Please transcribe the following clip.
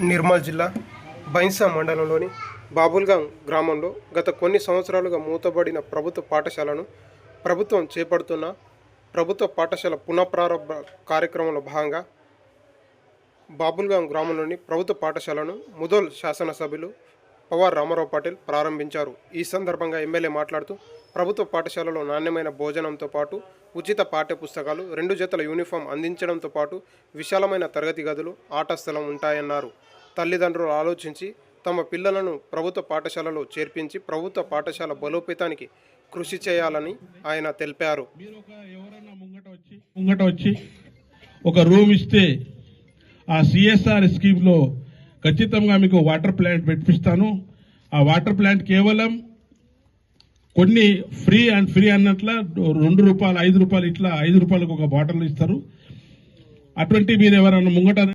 నిర్మల్ జిల్లా బైన్సా మండలంలోని బాబుల్గాం గ్రామంలో గత కొన్ని సంవత్సరాలుగా మూతబడిన ప్రభుత్వ పాఠశాలను ప్రభుత్వం చేపడుతున్న ప్రభుత్వ పాఠశాల పునఃప్రారంభ కార్యక్రమంలో భాగంగా బాబుల్గాం గ్రామంలోని ప్రభుత్వ పాఠశాలను ముదోల్ శాసనసభ్యులు పవార్ రామారావు పాటిల్ ప్రారంభించారు. ఈ సందర్భంగా ఎమ్మెల్యే మాట్లాడుతూ ప్రభుత్వ పాఠశాలలో నాణ్యమైన భోజనంతో పాటు ఉచిత పాఠ్య పుస్తకాలు రెండు జతల యూనిఫామ్ అందించడంతో పాటు విశాలమైన తరగతి గదులు ఆట స్థలం ఉంటాయన్నారు. తల్లిదండ్రులు ఆలోచించి తమ పిల్లలను ప్రభుత్వ పాఠశాలలో చేర్పించి ప్రభుత్వ పాఠశాల బలోపేతానికి కృషి చేయాలని ఆయన తెలిపారు. ఒక ముంగట వచ్చి ఒక రూమ్ ఇస్తే ఆ సిఎస్ఆర్ స్కీమ్లో ఖచ్చితంగా మీకు వాటర్ ప్లాంట్ పెట్టిస్తాను. ఆ వాటర్ ప్లాంట్ కేవలం కొన్ని ఫ్రీ అండ్ ఫ్రీ అన్నట్ల రెండు రూపాయలు ఐదు రూపాయలు ఇట్లా ఐదు రూపాయలకు ఒక బాటిల్ ఇస్తారు. అటువంటి మీరు ఎవరైనా ముంగట